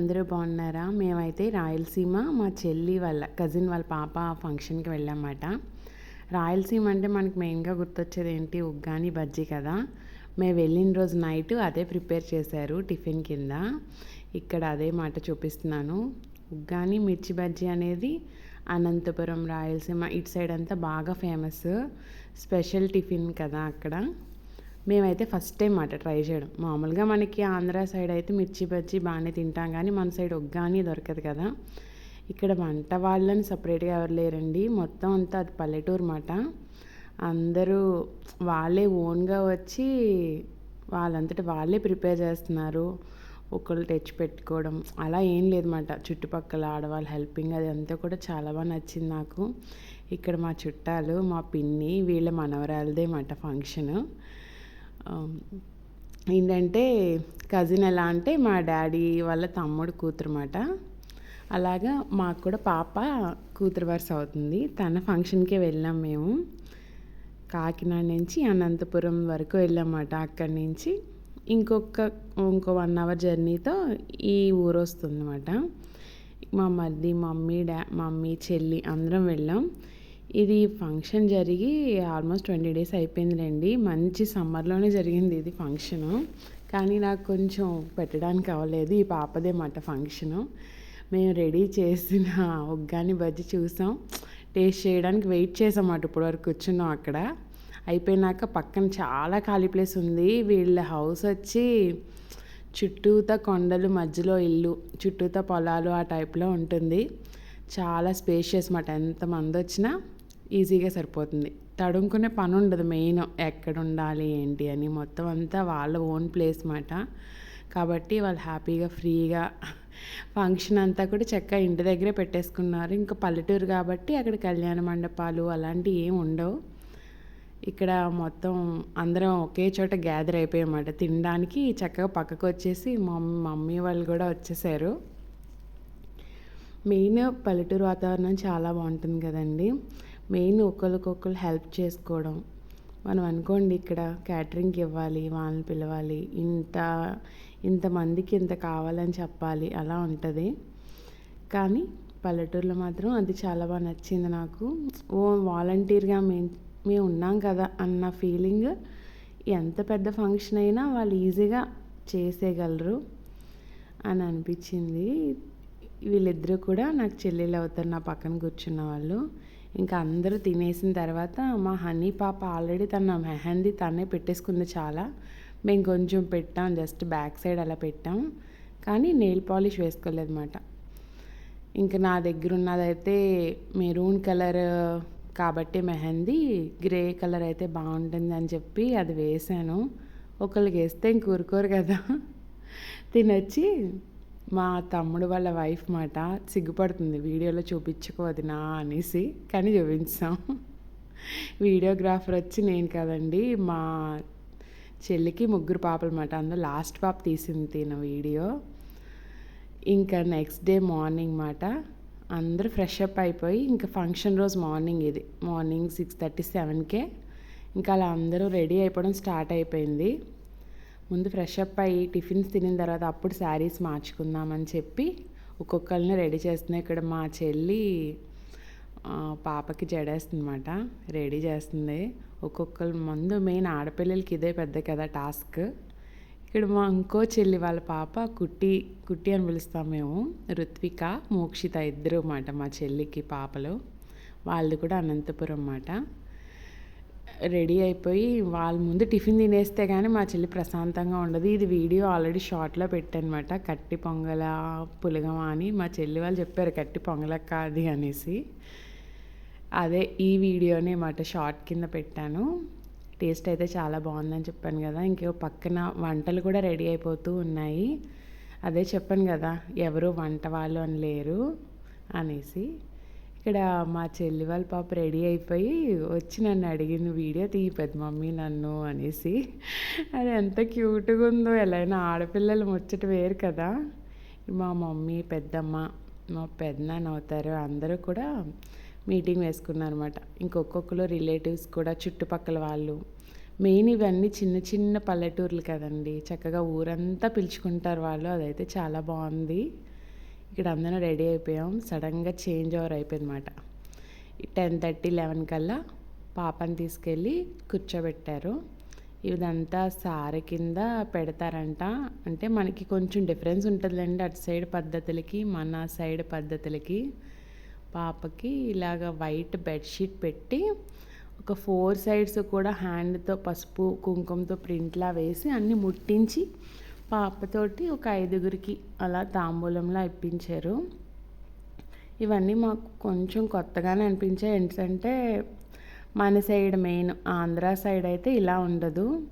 అందరూ బాగున్నారా? మేమైతే రాయలసీమ మా చెల్లి వాళ్ళ కజిన్ వాళ్ళ పాప ఫంక్షన్కి వెళ్ళామన్నమాట రాయలసీమ అంటే మనకి మెయిన్గా గుర్తొచ్చేది ఏంటి? ఉగ్గాని బజ్జీ కదా. మేము వెళ్ళిన రోజు నైట్ అదే ప్రిపేర్ చేశారు టిఫిన్ కింద. ఇక్కడ అదే మాట చూపిస్తున్నాను. ఉగ్గాని మిర్చి బజ్జీ అనేది అనంతపురం రాయలసీమ ఇటు సైడ్ అంతా బాగా ఫేమస్ స్పెషల్ టిఫిన్ కదా అక్కడ. మేమైతే ఫస్ట్ టైం మాట ట్రై చేయడం. మామూలుగా మనకి ఆంధ్ర సైడ్ అయితే మిర్చి బజ్జి బాగానే తింటాం కానీ మన సైడ్ ఒగ్గాని దొరకదు కదా. ఇక్కడ వంట వాళ్ళని సపరేట్గా ఎవరు లేరండి. మొత్తం అంతా అది పల్లెటూరు మాట. అందరూ వాళ్ళే ఓన్గా వచ్చి వాళ్ళంతటి వాళ్ళే ప్రిపేర్ చేస్తున్నారు. ఒకళ్ళు తెచ్చి పెట్టుకోవడం అలా ఏం లేదన్నమాట చుట్టుపక్కల ఆడవాళ్ళు హెల్పింగ్ అది అంతా కూడా చాలా బాగా నచ్చింది నాకు. ఇక్కడ మా చుట్టాలు మా పిన్ని వీళ్ళ మనవరాలదే మాట ఫంక్షను. ఏంటంటే కజిన్ ఎలా అంటే మా డాడీ వాళ్ళ తమ్ముడు కూతురు మాట అలాగా మాకు కూడా పాప కూతురు వరుస అవుతుంది. తన ఫంక్షన్కే వెళ్ళాం మేము. కాకినాడ నుంచి అనంతపురం వరకు వెళ్ళామన్నమాట అక్కడి నుంచి. ఇంకొక ఇంకో వన్ అవర్ జర్నీతో ఈ ఊరు వస్తుంది అన్నమాట మా మరిది మమ్మీ డా మమ్మీ చెల్లి అందరం వెళ్ళాం. ఇది ఫంక్షన్ జరిగి ఆల్మోస్ట్ ట్వంటీ డేస్ అయిపోయిందిలేండి. మంచి సమ్మర్లోనే జరిగింది ఇది ఫంక్షను. కానీ నాకు కొంచెం పెట్టడానికి అవ్వలేదు. ఈ పాపదే మాట ఫంక్షను. మేము రెడీ చేసిన ఒగ్గాని బజ్జి చూసాం. టేస్ట్ చేయడానికి వెయిట్ చేసామాట ఇప్పటివరకు కూర్చున్నాం అక్కడ. అయిపోయినాక పక్కన చాలా ఖాళీ ప్లేస్ ఉంది. వీళ్ళ హౌస్ వచ్చి చుట్టూత కొండలు మధ్యలో ఇల్లు చుట్టూత పొలాలు ఆ టైప్లో ఉంటుంది. చాలా స్పేషియస్ మాట ఎంతమంది వచ్చినా ఈజీగా సరిపోతుంది. తడుముకునే పని ఉండదు మెయిన్ ఎక్కడ ఉండాలి ఏంటి అని. మొత్తం అంతా వాళ్ళ ఓన్ ప్లేస్ మాట. కాబట్టి వాళ్ళు హ్యాపీగా ఫ్రీగా ఫంక్షన్ అంతా కూడా చక్కగా ఇంటి దగ్గరే పెట్టేసుకున్నారు. ఇంకా పల్లెటూరు కాబట్టి అక్కడ కళ్యాణ మండపాలు అలాంటివి ఏమి ఉండవు. ఇక్కడ మొత్తం అందరం ఒకే చోట గ్యాదర్ అయిపోయామాట తినడానికి చక్కగా పక్కకు వచ్చేసి మమ్మీ మమ్మీ వాళ్ళు కూడా వచ్చేసారు. మెయిన్ పల్లెటూరు వాతావరణం చాలా బాగుంటుంది కదండి. మెయిన్ ఒకరికొకరు హెల్ప్ చేసుకోవడం. మనం అనుకోండి ఇక్కడ క్యాటరింగ్కి ఇవ్వాలి వాళ్ళని పిలవాలి ఇంత ఇంతమందికి ఇంత కావాలని చెప్పాలి అలా ఉంటుంది. కానీ పల్లెటూరులో మాత్రం అది చాలా బాగా నచ్చింది నాకు. ఓ వాలంటీర్గా మేము మేము ఉన్నాం కదా అన్న ఫీలింగ్ ఎంత పెద్ద ఫంక్షన్ అయినా వాళ్ళు ఈజీగా చేసేయగలరు అని అనిపించింది. వీళ్ళిద్దరూ కూడా నాకు చెల్లెలు అవుతారు నా పక్కన కూర్చున్న వాళ్ళు. ఇంకా అందరూ తినేసిన తర్వాత మా హనీ పాప ఆల్రెడీ తన మెహందీ తనే పెట్టేసుకుంది చాలా. మేము కొంచెం పెట్టాం జస్ట్ బ్యాక్ సైడ్ అలా పెట్టాం. కానీ నెయిల్ పాలిష్ వేసుకోలేదన్నమాట. ఇంకా నా దగ్గర ఉన్నదైతే మెరూన్ కలర్ కాబట్టి మెహందీ గ్రే కలర్ అయితే బాగుంటుంది అని చెప్పి అది వేసాను. ఒకళ్ళకి వేస్తే ఇంక ఊరుకోరు కదా. తినొచ్చి మా తమ్ముడు వాళ్ళ వైఫ్ మాట సిగ్గుపడుతుంది. వీడియోలో చూపించుకోవద్దునా అనేసి. కానీ చూపించాం. వీడియోగ్రాఫర్ వచ్చి నేను కదండి మా చెల్లికి ముగ్గురు పాపలమాట అందులో లాస్ట్ పాప తీసింది తిన వీడియో. ఇంకా నెక్స్ట్ డే మార్నింగ్ మాట. అందరూ ఫ్రెష్ అప్ అయిపోయి ఇంకా ఫంక్షన్ రోజు మార్నింగ్ ఇది. మార్నింగ్ సిక్స్ థర్టీ సెవెన్కే. ఇంకా అలా అందరూ రెడీ అయిపోవడం స్టార్ట్ అయిపోయింది. ముందు ఫ్రెష్ అప్ అయ్యి టిఫిన్స్ తినిన తర్వాత అప్పుడు శారీస్ మార్చుకుందామని చెప్పి ఒక్కొక్కరిని రెడీ చేస్తున్నాయి ఇక్కడ మా చెల్లి పాపకి జడేస్తుందన్నమాట రెడీ చేస్తుంది. ఒక్కొక్కరు ముందు మెయిన్ ఆడపిల్లలకి ఇదే పెద్ద కదా టాస్క్ ఇక్కడ మా ఇంకో చెల్లి వాళ్ళ పాప కుట్టి కుట్టి అని పిలుస్తాం మేము. రుత్విక మోక్షిత ఇద్దరు అన్నమాట మా చెల్లికి పాపలు. వాళ్ళు కూడా అనంతపురం అన్నమాట. రెడీ అయిపోయి వాళ్ళ ముందు టిఫిన్ తినేస్తే కానీ మా చెల్లి ప్రశాంతంగా ఉండదు. ఇది వీడియో ఆల్రెడీ షార్ట్లో పెట్టానమాట కట్టి పొంగల పులగమా అని మా చెల్లి వాళ్ళు చెప్పారు కట్టి పొంగల కాదు అనేసి. అదే ఈ వీడియోనే మాట షార్ట్ కింద పెట్టాను. టేస్ట్ అయితే చాలా బాగుందని చెప్పాను కదా. ఇంకో పక్కన వంటలు కూడా రెడీ అయిపోతూ ఉన్నాయి. అదే చెప్పాను కదా ఎవరు వంట వాళ్ళు అని లేరు అనేసి. ఇక్కడ మా చెల్లి వాళ్ళ పాప రెడీ అయిపోయి వచ్చి నన్ను అడిగింది వీడియో తీయపది మమ్మీ నన్ను అనేసి. అది ఎంత క్యూట్గా ఉందో ఎలా అయినా ఆడపిల్లలు ముచ్చట వేరు కదా. మా మమ్మీ పెద్దమ్మ మా పెద్దనాన్న అవుతారు అందరూ కూడా మీటింగ్ వేసుకున్నారన్నమాట. ఇంకొక్కొక్కరు రిలేటివ్స్ కూడా చుట్టుపక్కల వాళ్ళు. మెయిన్ ఇవన్నీ చిన్న చిన్న పల్లెటూర్లు కదండి. చక్కగా ఊరంతా పిలుచుకుంటారు వాళ్ళు అదైతే చాలా బాగుంది. ఇక్కడ అందరం రెడీ అయిపోయాం. సడన్గా చేంజ్ ఓవర్ అయిపోయిందన్నమాట. టెన్ థర్టీ లెవెన్ కల్లా పాపని తీసుకెళ్ళి కూర్చోబెట్టారు. ఇదంతా సారె కింద పెడతారంట. అంటే మనకి కొంచెం డిఫరెన్స్ ఉంటుందండి అటు సైడ్ పద్ధతులకి మన సైడ్ పద్ధతులకి. పాపకి ఇలాగ వైట్ బెడ్షీట్ పెట్టి ఒక ఫోర్ సైడ్స్ కూడా హ్యాండ్తో పసుపు కుంకుమతో ప్రింట్లా వేసి అన్నీ ముట్టించి పాపతోటి ఒక ఐదుగురికి అలా తాంబూలంలా ఇప్పించారు. ఇవన్నీ మాకు కొంచెం కొత్తగానే అనిపించాయి. ఏంటంటే మన సైడ్ మెయిన్ ఆంధ్ర సైడ్ అయితే ఇలా ఉండదు.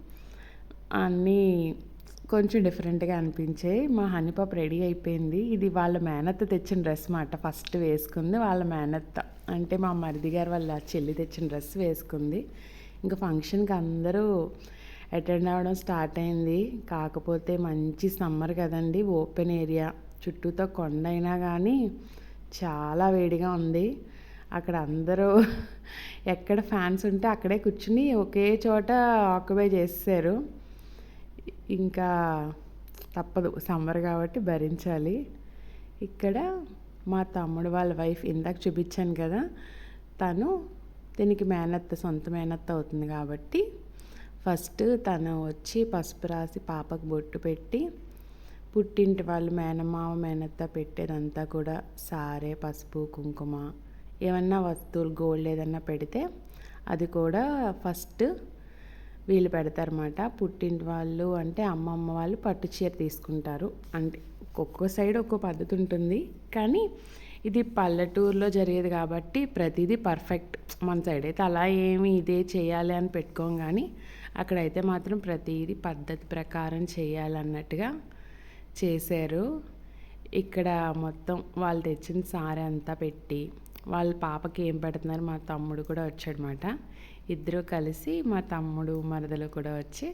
అన్నీ కొంచెం డిఫరెంట్గా అనిపించాయి. మా హనీపాప్ రెడీ అయిపోయింది. ఇది వాళ్ళ మేనత్త తెచ్చిన డ్రెస్ మాట. ఫస్ట్ వేసుకుంది వాళ్ళ మేనత్త. అంటే మా మరిది గారు వాళ్ళ చెల్లి తెచ్చిన డ్రెస్ వేసుకుంది. ఇంకా ఫంక్షన్కి అందరూ అటెండ్ అవ్వడం స్టార్ట్ అయింది. కాకపోతే మంచి సమ్మర్ కదండి ఓపెన్ ఏరియా చుట్టూతో కొండ అయినా కానీ చాలా వేడిగా ఉంది. అక్కడ అందరూ ఎక్కడ ఫ్యాన్స్ ఉంటే అక్కడే కూర్చుని ఒకే చోట ఆక్యుపై చేసేసారు ఇంకా తప్పదు సమ్మర్ కాబట్టి భరించాలి. ఇక్కడ మా తమ్ముడు వాళ్ళ వైఫ్ ఇందాక చూపించాను కదా తను దీనికి మేనత్త సొంత మేనత్త అవుతుంది కాబట్టి ఫస్ట్ తను వచ్చి పసుపు రాసి పాపకు బొట్టు పెట్టి పుట్టింటి వాళ్ళు మేనమామ మేనత్త పెట్టేదంతా కూడా సారే పసుపు కుంకుమ ఏమన్నా వస్తువులు గోల్డ్ ఏదన్నా పెడితే అది కూడా ఫస్ట్ వీళ్ళు పెడతారన్నమాట. పుట్టింటి వాళ్ళు అంటే అమ్మమ్మ వాళ్ళు పట్టు చీర తీసుకుంటారు. అంటే ఒక్కొక్క సైడ్ ఒక్కో పద్ధతి ఉంటుంది. కానీ ఇది పల్లెటూరులో జరిగేది కాబట్టి ప్రతిదీ పర్ఫెక్ట్ మన సైడ్ అయితే అలా ఏమి ఇదే చేయాలి అని పెట్టుకోం కానీ అక్కడైతే మాత్రం ప్రతిదీ పద్ధతి ప్రకారం చేయాలన్నట్టుగా చేశారు. ఇక్కడ మొత్తం వాళ్ళు తెచ్చిన సారీ అంతా పెట్టి వాళ్ళ పాపకి ఏం పెడుతున్నారు మా తమ్ముడు కూడా వచ్చాడనమాట ఇద్దరు కలిసి మా తమ్ముడు మరదలు కూడా వచ్చి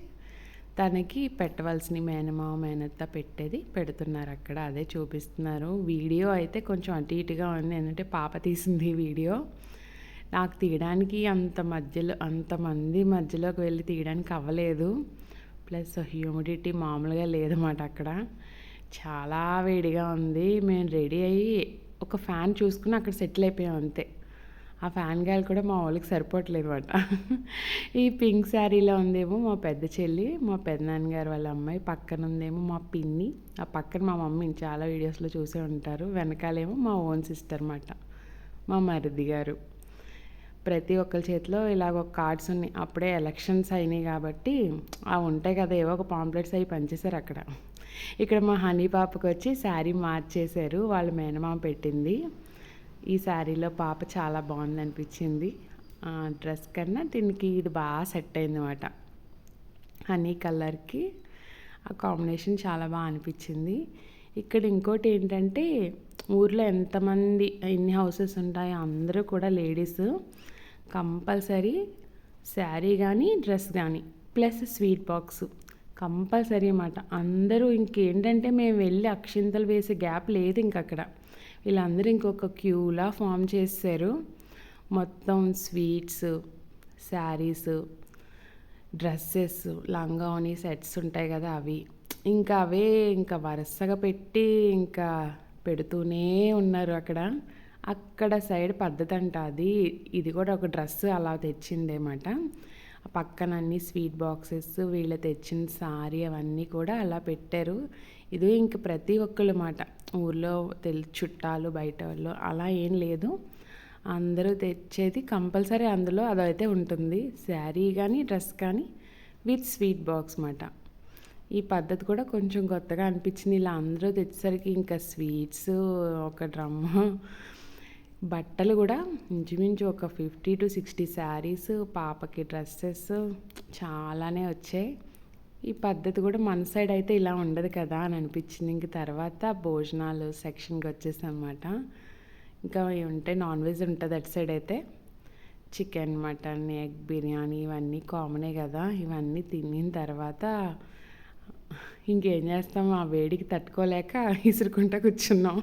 తనకి పెట్టవలసిన మేనమావ మేనత్త పెట్టేది పెడుతున్నారు అక్కడ అదే చూపిస్తున్నారు. వీడియో అయితే కొంచెం అటు ఇటుగా ఉంది ఏంటంటే పాప తీసింది వీడియో. నాకు తీయడానికి అంత మధ్యలో అంతమంది మధ్యలోకి వెళ్ళి తీయడానికి అవ్వలేదు. ప్లస్ హ్యూమిడిటీ మామూలుగా లేదన్నమాట అక్కడ. చాలా వేడిగా ఉంది. మేము రెడీ అయ్యి ఒక ఫ్యాన్ చూసుకుని అక్కడ సెటిల్ అయిపోయాం అంతే. ఆ ఫ్యాన్ గాయలు కూడా మా వాళ్ళకి సరిపోవట్లేదు అనమాట ఈ పింక్ శారీలో ఉందేమో మా పెద్ద చెల్లి మా పెద్దనాన్నగారు వాళ్ళ అమ్మాయి పక్కన ఉందేమో మా పిన్ని ఆ పక్కన మా మమ్మీ చాలా వీడియోస్లో చూసే ఉంటారు. వెనకాలేమో మా ఓన్ సిస్టర్ అనమాట మా మరిది గారు. ప్రతి ఒక్కరి చేతిలో ఇలాగ ఒక కార్డ్స్ ఉన్నాయి. అప్పుడే ఎలక్షన్స్ అయినాయి కాబట్టి అవి ఉంటాయి కదా ఏవో ఒక పాంప్లెట్స్ అవి పనిచేశారు అక్కడ. ఇక్కడ మా హనీ పాపకు వచ్చి శారీ మార్చేశారు వాళ్ళ మేనమామ పెట్టింది. ఈ శారీలో పాప చాలా బాగుంది అనిపించింది డ్రెస్ కన్నా దీనికి ఇది బాగా సెట్ అయింది అనమాట హనీ కలర్కి ఆ కాంబినేషన్ చాలా బాగా అనిపించింది. ఇక్కడ ఇంకోటి ఏంటంటే ఊర్లో ఎంతమంది ఎన్ని హౌసెస్ ఉంటాయో అందరూ కూడా లేడీస్. కంపల్సరీ శారీ కానీ డ్రెస్ కానీ ప్లస్ స్వీట్ బాక్స్ కంపల్సరీ అన్నమాట. అందరూ ఇంకేంటంటే మేము వెళ్ళి అక్షింతలు వేసే గ్యాప్ లేదు ఇంక అక్కడ వీళ్ళందరూ ఇంకొక క్యూలా ఫామ్ చేశారు. మొత్తం స్వీట్స్ శారీస్ డ్రెస్సెస్ లంగావని సెట్స్ ఉంటాయి కదా అవి. ఇంకా అవే ఇంకా వరుసగా పెట్టి ఇంకా పెడుతూనే ఉన్నారు అక్కడ. అక్కడ సైడ్ పద్ధతి అంట అది. ఇది కూడా ఒక డ్రెస్ అలా తెచ్చిందేమాట. పక్కన అన్ని స్వీట్ బాక్సెస్ వీళ్ళు తెచ్చిన సారీ అవన్నీ కూడా అలా పెట్టారు. ఇది ఇంక ప్రతి ఒక్కళ్ళు మాట. ఊర్లో తెలి చుట్టాలు బయట వాళ్ళు అలా ఏం లేదు. అందరూ తెచ్చేది కంపల్సరీ అందులో అదైతే ఉంటుంది. శారీ కానీ డ్రెస్ కానీ విత్ స్వీట్ బాక్స్ మాట. ఈ పద్ధతి కూడా కొంచెం కొత్తగా అనిపించింది. ఇలా అందరూ తెచ్చేసరికి ఇంకా స్వీట్స్ ఒక డ్రమ్ బట్టలు కూడా ఇంచుమించు ఒక ఫిఫ్టీ టు సిక్స్టీ శారీస్ పాపకి డ్రెస్సెస్ చాలానే వచ్చాయి. ఈ పద్ధతి కూడా మన సైడ్ అయితే ఇలా ఉండదు కదా అని అనిపించింది. ఇంక తర్వాత భోజనాలు సెక్షన్కి వచ్చేసన్నమాట. ఇంకా ఉంటే నాన్ వెజ్ ఉంటుంది అటు సైడ్ అయితే. చికెన్ మటన్ ఎగ్ బిర్యానీ ఇవన్నీ కామనే కదా. ఇవన్నీ తినిన తర్వాత ఇంకేం చేస్తాం? ఆ వేడికి తట్టుకోలేక ఇసురుకుంటా కూర్చున్నాం.